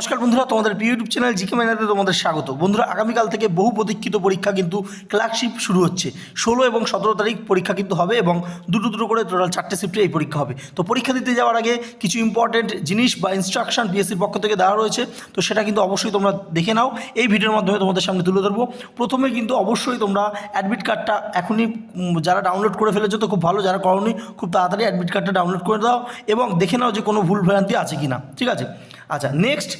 নমস্কার বন্ধুরা, তোমাদের ইউটিউব চ্যানেল জিকে ম্যানাতে তোমাদের স্বাগত। বন্ধুরা, আগামীকাল থেকে বহু প্রতীক্ষিত পরীক্ষা কিন্তু ক্লার্কশিপ শুরু হচ্ছে। ষোলো এবং সতেরো তারিখ পরীক্ষা কিন্তু হবে এবং দুটো দুটো করে টোটাল চারটে শিফটে এই পরীক্ষা হবে। তো পরীক্ষা দিতে যাওয়ার আগে কিছু ইম্পর্টেন্ট জিনিস বা ইনস্ট্রাকশন পিএসসির পক্ষ থেকে দেওয়া রয়েছে। তো সেটা কিন্তু অবশ্যই তোমরা দেখে নাও। এই ভিডিওর মাধ্যমে তোমাদের সামনে তুলে ধরবো। প্রথমে কিন্তু অবশ্যই তোমরা অ্যাডমিট কার্ডটা এখনই যারা ডাউনলোড করে ফেলেছো তো খুব ভালো, যারা করনি, খুব তাড়াতাড়ি অ্যাডমিট কার্ডটা ডাউনলোড করে দাও এবং দেখে নাও যে কোনো ভুল ভ্রান্তি আছে কি না ঠিক আছে? আচ্ছা নেক্সট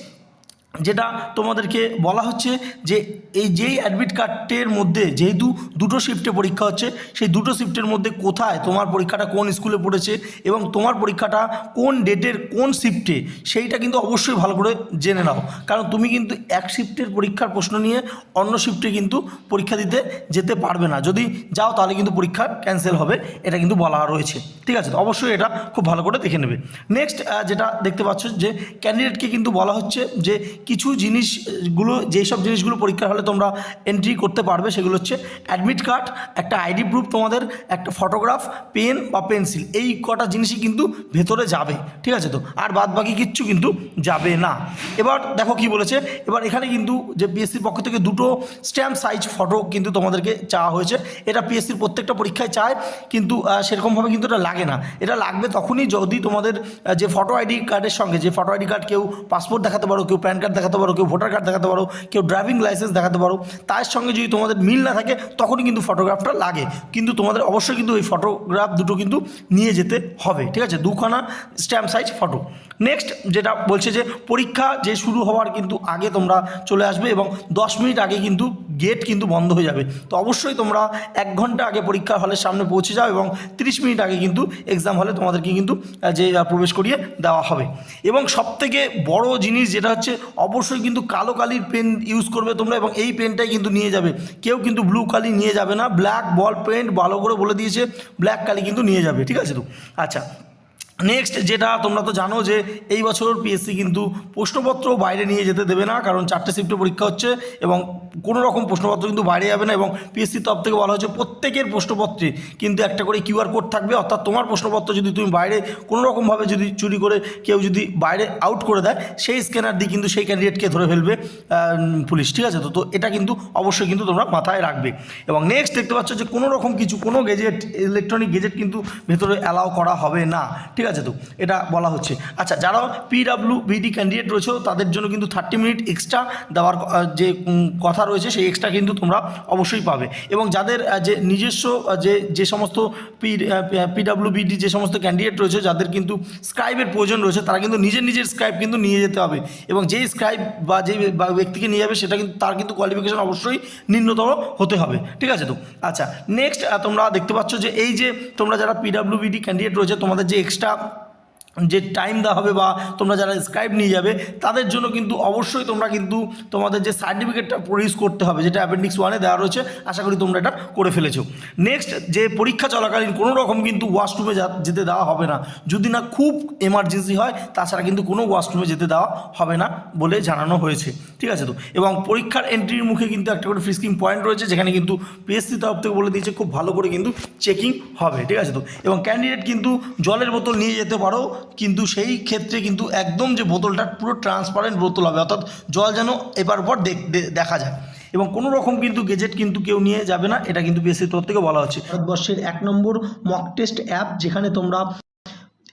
যেটা তোমাদেরকে বলা হচ্ছে যে এই যেই অ্যাডমিট কার্ডের মধ্যে যেহেতু দুটো শিফটে পরীক্ষা হচ্ছে, সেই দুটো শিফটের মধ্যে কোথায় তোমার পরীক্ষাটা কোন স্কুলে পড়েছে এবং তোমার পরীক্ষাটা কোন ডেটের কোন শিফটে সেইটা কিন্তু অবশ্যই ভালো করে জেনে নাও। কারণ তুমি কিন্তু এক শিফটের পরীক্ষার প্রশ্ন নিয়ে অন্য শিফটে কিন্তু পরীক্ষা দিতে যেতে পারবে না। যদি যাও তাহলে কিন্তু পরীক্ষা ক্যান্সেল হবে, এটা কিন্তু বলা রয়েছে। ঠিক আছে অবশ্যই এটা খুব ভালো করে দেখে নেবে। নেক্সট যেটা দেখতে পাচ্ছ যে ক্যান্ডিডেটকে কিন্তু বলা হচ্ছে যে কিছু জিনিসগুলো যেই সব জিনিসগুলো পরীক্ষার হলে তোমরা এন্ট্রি করতে পারবে, সেগুলো হচ্ছে অ্যাডমিট কার্ড একটা আইডি প্রুফ তোমাদের, একটা ফটোগ্রাফ পেন বা পেন্সিল এই কটা জিনিসই কিন্তু ভেতরে যাবে, ঠিক আছে তো? আর বাদ বাকি কিচ্ছু কিন্তু যাবে না। এবার দেখো কি বলেছে, এবার এখানে কিন্তু যে পিএসসির পক্ষ থেকে দুটো স্ট্যাম্প সাইজ ফটো কিন্তু তোমাদেরকে চাওয়া হয়েছে, এটা পিএসসির প্রত্যেকটা পরীক্ষায় চায়, কিন্তু সেরকমভাবে কিন্তু এটা লাগে না। এটা লাগবে তখনই যদি তোমাদের যে ফটো আইডি কার্ডের সঙ্গে, যে ফটো আইডি কার্ড কেউ পাসপোর্ট দেখাতে পারো, কেউ প্যান কার্ড দেখাতে পারো, কেউ ভোটার কার্ড দেখাতে পারো, কেউ ড্রাইভিং লাইসেন্স দেখাতে পারো, তার সঙ্গে যদি তোমাদের মিল না থাকে, তখনই কিন্তু ফটোগ্রাফটা লাগে। কিন্তু তোমাদের অবশ্যই কিন্তু ওই ফটোগ্রাফ দুটো কিন্তু নিয়ে যেতে হবে, ঠিক আছে? দুখানা স্ট্যাম্প সাইজ ফটো নেক্সট যেটা বলছে যে, পরীক্ষা যে শুরু হওয়ার কিন্তু আগে তোমরা চলে আসবে এবং দশ মিনিট আগে কিন্তু গেট কিন্তু বন্ধ হয়ে যাবে। তো অবশ্যই তোমরা এক ঘণ্টা আগে পরীক্ষার হলের সামনে পৌঁছে যাও এবং তিরিশ মিনিট আগে কিন্তু এক্সাম হলে তোমাদেরকে কিন্তু যে প্রবেশ করিয়ে দেওয়া হবে। এবং সবথেকে বড় জিনিস যেটা হচ্ছে, অবশ্যই কিন্তু কালো কালির পেন ইউজ করবে তোমরা এবং এই পেনটাই কিন্তু নিয়ে যাবে। কেউ কিন্তু ব্লু কালি নিয়ে যাবে না ব্ল্যাক বল পেন্ট ভালো করে বলে দিয়েছে ব্ল্যাক কালি কিন্তু নিয়ে যাবে, ঠিক আছে তো? আচ্ছা নেক্সট যেটা তোমরা তো জানো যে এই বছর পিএসসি কিন্তু প্রশ্নপত্র বাইরে নিয়ে যেতে দেবে না, কারণ চারটে শিফটে পরীক্ষা হচ্ছে এবং কোনো রকম প্রশ্নপত্র কিন্তু বাইরে যাবে না এবং পিএসসির তরফ থেকে বলা হচ্ছে প্রত্যেকের প্রশ্নপত্রে কিন্তু একটা করে কিউআর কোড থাকবে, অর্থাৎ তোমার প্রশ্নপত্র যদি তুমি বাইরে কোনো রকমভাবে যদি চুরি করে কেউ যদি বাইরে আউট করে দেয়, সেই স্ক্যানার দিয়ে কিন্তু সেই ক্যান্ডিডেটকে ধরে ফেলবে পুলিশ, ঠিক আছে? তো তো এটা কিন্তু অবশ্যই কিন্তু তোমরা মাথায় রাখবে। এবং নেক্সট দেখতে পাচ্ছ যে কোনো রকম কিছু, কোনো গেজেট ইলেকট্রনিক গেজেট কিন্তু ভেতরে অ্যালাউ করা হবে না, ঠিক আছে? তো এটা বলা হচ্ছে। আচ্ছা যারা পিডাব্লিউ বিডি ক্যান্ডিডেট রয়েছে, তাদের জন্য কিন্তু থার্টি মিনিট এক্সট্রা দেওয়ার যে কথা রয়েছে, সেই এক্সট্রা কিন্তু তোমরা অবশ্যই পাবে। এবং যাদের যে, নিজস্ব যে যে সমস্ত পি পিডাব্লিউ বিডি যে সমস্ত ক্যান্ডিডেট রয়েছে, যাদের কিন্তু স্ক্রাইবের প্রয়োজন রয়েছে, তারা কিন্তু নিজের নিজের স্ক্রাইব কিন্তু নিয়ে যেতে হবে। এবং যেই স্ক্রাইব বা যেই ব্যক্তিকে নিয়ে যাবে, সেটা কিন্তু, তার কিন্তু কোয়ালিফিকেশন অবশ্যই নিম্নতর হতে হবে। ঠিক আছে তো? আচ্ছা নেক্সট তোমরা দেখতে পাচ্ছ যে, এই যে, তোমরা যারা পিডাব্লিউ বিডি ক্যান্ডিডেট রয়েছে, তোমাদের যে এক্সট্রা 감사합니다. যে টাইম দেওয়া হবে বা তোমরা যারা স্ক্রাইব নিয়ে যাবে, তাদের জন্য কিন্তু অবশ্যই তোমরা কিন্তু তোমাদের যে সার্টিফিকেটটা প্রডিউস করতে হবে, যেটা অ্যাপেন্ডিক্স ওয়ানে দেওয়া রয়েছে, আশা করি তোমরা এটা করে ফেলেছো। নেক্সট যে পরীক্ষা চলাকালীন কোনো রকম কিন্তু ওয়াশরুমে যেতে দেওয়া হবে না। যদি না খুব এমার্জেন্সি হয়, তাছাড়া কিন্তু কোনো ওয়াশরুমে যেতে দেওয়া হবে না বলে জানানো হয়েছে। ঠিক আছে তো? এবং পরীক্ষার এন্ট্রির মুখে কিন্তু একটা করে ফ্রিস্কিং পয়েন্ট রয়েছে, যেখানে কিন্তু পিএসসি তরফ থেকে বলে দিয়েছে, খুব ভালো করে কিন্তু চেকিং হবে। ঠিক আছে তো? এবং ক্যান্ডিডেট কিন্তু জলের বোতল নিয়ে যেতে পারো কিন্তু সেই ক্ষেত্রে কিন্তু একদম যে বোতলটা পুরো ট্রান্সপারেন্ট বোতল হবে, অর্থাৎ জল যেন এবার পর দেখ- যায়। এবং কোনো রকম কিন্তু গেজেট কিন্তু কেউ নিয়ে যাবে না, এটা কিন্তু পিএসসির তরফ থেকে বলা হচ্ছে। ভারতবর্ষের এক নম্বর মক টেস্ট অ্যাপ যেখানে তোমরা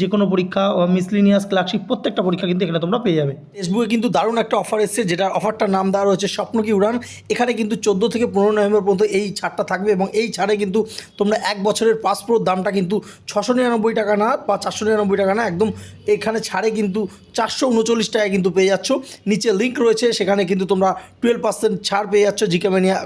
যে কোনো পরীক্ষা মিসলিনিয়াস ক্লার্কশিপ প্রত্যেকটা পরীক্ষা কিন্তু এখানে তোমরা পেয়ে যাবে। ফেসবুকে কিন্তু দারুণ একটা অফার এসেছে, যেটা অফারটার নাম দেওয়া রয়েছে স্বপ্ন কি উড়ান। এখানে কিন্তু চোদ্দ থেকে পনেরো নভেম্বর পর্যন্ত এই ছাড়টা থাকবে এবং এই ছাড়ে কিন্তু তোমরা এক বছরের পাসপোর্ট দামটা কিন্তু ছশো নিরানব্বই টাকা না বা চারশো নিরানব্বই টাকা না, একদম এখানে ছাড়ে কিন্তু চারশো উনচল্লিশ টাকায় কিন্তু পেয়ে যাচ্ছ। নিচে লিঙ্ক রয়েছে, সেখানে কিন্তু তোমরা টুয়েলভ পার্সেন্ট ছাড় পেয়ে যাচ্ছ জিকামেনিয়া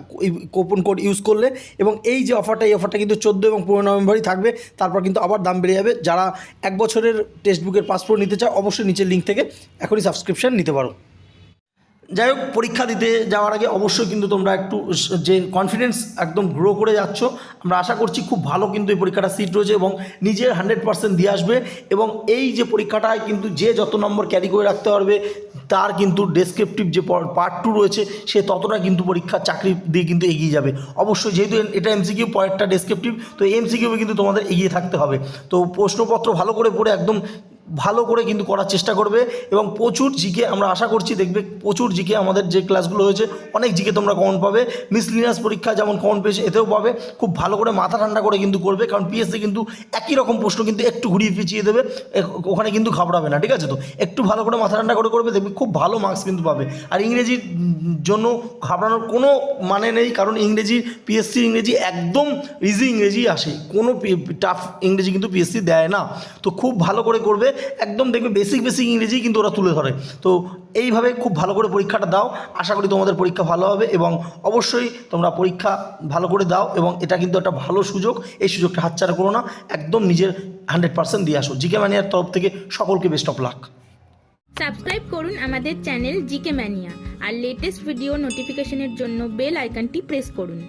কোপন কোড ইউজ করলে এবং এই যে অফারটা এই অফারটা কিন্তু চোদ্দ এবং পনেরো নভেম্বরই থাকবে, তারপর কিন্তু আবার দাম বেড়ে যাবে। যারা এক বছরের টেক্সট বুকের পাসপোর্ট নিতে চাও অবশ্যই নিচের লিঙ্ক থেকে এখনই সাবস্ক্রিপশান নিতে পারো। যাই হোক, পরীক্ষা দিতে যাওয়ার আগে অবশ্যই কিন্তু তোমরা একটু যে কনফিডেন্স একদম গ্রো করে যাচ্ছ, আমরা আশা করছি খুব ভালো কিন্তু এই পরীক্ষাটা সিট রয়েছে এবং নিজের হান্ড্রেড পার্সেন্ট দিয়ে আসবে এবং এই যে পরীক্ষাটায় কিন্তু যে যত নম্বর ক্যারি করে রাখতে পারবে, তার কিন্তু ডেসক্রিপটিভ যে পার্ট টু রয়েছে, সে ততটা কিন্তু পরীক্ষার চাকরি দিয়ে কিন্তু এগিয়ে যাবে। অবশ্যই যেহেতু এটা এমসিকিউ পয়েন্টটা ডেসক্রিপটিভ তো এমসিকিউ কিন্তু তোমাদের এগিয়ে থাকতে হবে। তো প্রশ্নপত্র ভালো করে পড়ে একদম ভালো করে কিন্তু করার চেষ্টা করবে এবং প্রচুর জিকে আমরা আশা করছি দেখবে প্রচুর জিকে আমাদের যে ক্লাসগুলো হয়েছে, অনেক জিকে তোমরা কমন পাবে। মিসলিনিয়াস পরীক্ষা যেমন কমন পেয়েছে, এতেও পাবে। খুব ভালো করে মাথা ঠান্ডা করে কিন্তু করবে, কারণ পিএসসি কিন্তু একই রকম প্রশ্ন কিন্তু একটু ঘুরিয়ে পিছিয়ে দেবে ওখানে কিন্তু ঘাবড়াবে না, ঠিক আছে তো? একটু ভালো করে মাথা ঠান্ডা করে করবে, দেখবে খুব ভালো মার্কস কিন্তু পাবে। আর ইংরেজির জন্য ঘাবড়ানোর কোনো মানে নেই, কারণ ইংরেজি পিএসসি ইংরেজি একদম ইজি ইংরেজি আসে। কোনো টাফ ইংরেজি কিন্তু পিএসসি দেয় না। তো খুব ভালো করে করবে একদম দেখবে বেসিক বেসিক ইংরেজি কিন্তু ওরা তুলে ধরে। তো এইভাবে খুব ভালো করে পরীক্ষাটা দাও। আশা করি তোমাদের পরীক্ষা ভালো হবে এবং অবশ্যই তোমরা পরীক্ষা ভালো করে দাও এবং এটা কিন্তু একটা ভালো সুযোগ। এই সুযোগটা হাতছাড়া করো না। একদম নিজের হান্ড্রেড পার্সেন্ট দিয়ে আসো। জিকে ম্যানিয়ার তরফ থেকে সকলকে বেস্ট অফ লাক সাবস্ক্রাইব করুন আমাদের চ্যানেল জিকে ম্যানিয়া আর লেটেস্ট ভিডিও নোটিফিকেশনের জন্য বেল আইকনটি প্রেস করুন।